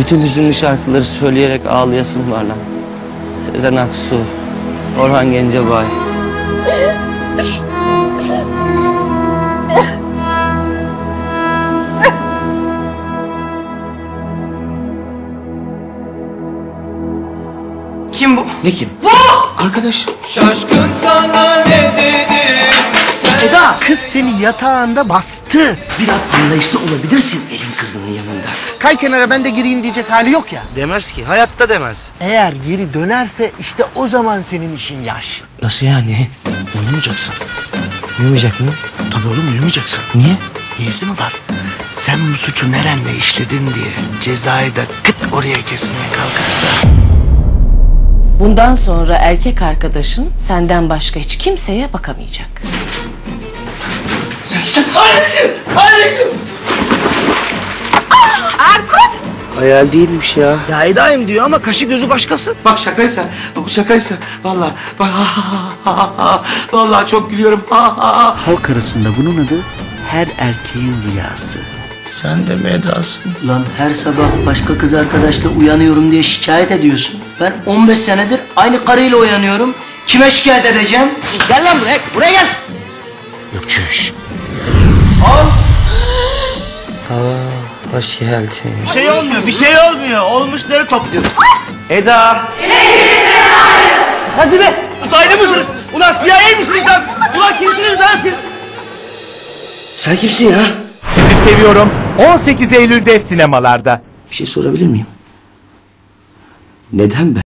Bütün hüzünlü şarkıları söyleyerek ağlayasım var lan. Sezen Aksu, Orhan Gencebay. Kim bu? Ne kim? Arkadaş. Şaşkın sana ne dedim Eda kız seni yatağında bastı. Biraz anlayışlı olabilirsin elin kızının yanında. Kay kenara ben de gireyim diyecek hali yok ya. Demez ki, hayatta demez. Eğer geri dönerse işte o zaman senin işin yaş. Nasıl yani? Uyumayacaksın. Uyumayacak mı? Tabii oğlum uyumayacaksın. Niye? Niyesi mi var? Sen bu suçu nerenle işledin diye cezayı da kıt oraya kesmeye kalkarsa. Bundan sonra erkek arkadaşın senden başka hiç kimseye bakamayacak. Hayal değilmiş ya. Ya Eda'yım diyor ama kaşı gözü başkası. Bak şakaysa, bu şakaysa. Vallahi, bak, vallahi çok gülüyorum. Halk arasında bunun adı her erkeğin rüyası. Sen de mi Eda'sın? Lan her sabah başka kız arkadaşla uyanıyorum diye şikayet ediyorsun. Ben 15 senedir aynı karıyla uyanıyorum. Kime şikayet edeceğim? Gel lan buraya, buraya gel. Öpçüş. Aa, hoş geldin. Bir şey olmuyor, bir şey olmuyor. Olmuşları topluyoruz. Eda. Hadi be. Uzaylı mısınız? Ulan CIA misiniz lan? Ulan kimsiniz lan siz? Sen kimsin ya? Sizi seviyorum. 18 Eylül'de sinemalarda. Bir şey sorabilir miyim? Neden ben?